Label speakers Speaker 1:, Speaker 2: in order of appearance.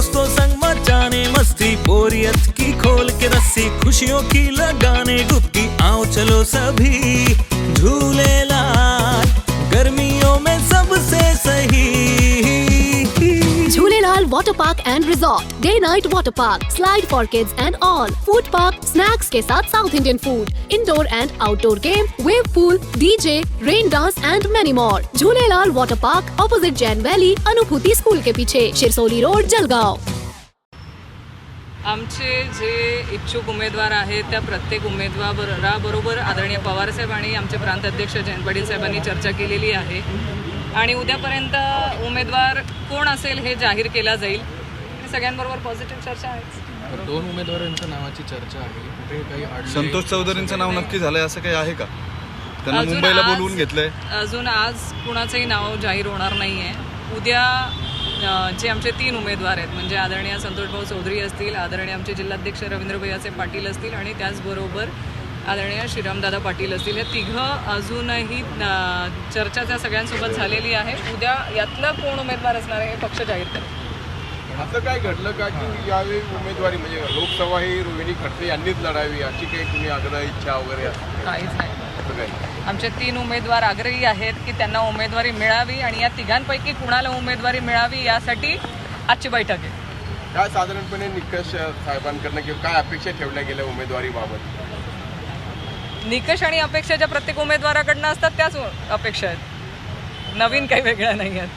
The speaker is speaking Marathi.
Speaker 1: दोस्तों संग मचाने मस्ती बोरियत की खोल के रस्सी खुशियों की लगाने डुबकी आओ चलो सभी।
Speaker 2: Water park and resort day night water park slide for kids and all food park snacks के साथ south Indian food indoor and outdoor game wave pool DJ rain dance and many more Jhulelal water park opposite Jain valley Anubhuti school के पीछे शिरसोली रोड जलगांव
Speaker 3: आमचे जे इच्छुक उमेदवार आहेत, त्या प्रत्येक उमेदवाराबरोबर आदरणीय पवारसाहेब आणि आमचे प्रांत अध्यक्ष जयंत पाटील साहेबांनी चर्चा केलेली आहे. आणि उद्यापर्यंत उमेदवार कोण असेल हे जाहीर केला जाईल. सगळ्यांबरोबर पॉझिटिव्ह चर्चा आहे.
Speaker 4: दोन उमेदवारांच्या नावाची चर्चा आहे. कुठे काही
Speaker 5: संतोष चौधरींचं नाव नक्की झालंय असं काही आहे का? त्यांना
Speaker 3: अजून
Speaker 5: मुंबईला बोलवून घेतलंय.
Speaker 3: अजून आज कुणाचंही नाव जाहीर होणार नाही आहे उद्या जे आमचे तीन उमेदवार आहेत म्हणजे आदरणीय संतोषभाऊ चौधरी असतील आदरणीय आमचे जिल्हाध्यक्ष रवींद्र भैयाचे पाटील असतील आणि त्याचबरोबर आदरणीय श्रीरामदादा पाटील असतील. हे तिघं अजूनही चर्चा त्या सगळ्यांसोबत झालेली आहे. उद्या यातलं कोण उमेदवार असणार आहे हे पक्ष जाहीर करेल.
Speaker 6: असं काय घडलं का की यावेळी उमेदवारी म्हणजे लोकसभा ही रोहिणी खडसे यांनीच लढावी अशी काही तुम्ही आग्रह इच्छा वगैरे
Speaker 3: काहीच नाही. आमचे तीन उमेदवार आग्रही आहेत की त्यांना उमेदवारी मिळावी आणि या तिघांपैकी कुणाला उमेदवारी मिळावी यासाठी आजची बैठक आहे.
Speaker 6: काय साधारणपणे निकष साहेबांकडनं किंवा काय अपेक्षा ठेवल्या गेल्या उमेदवारीबाबत?
Speaker 3: निकष आणि अपेक्षा ज्या प्रत्येक उमेदवाराकडनं असतात त्याच अपेक्षा आहेत. नवीन काही वेगळ्या नाही आहेत.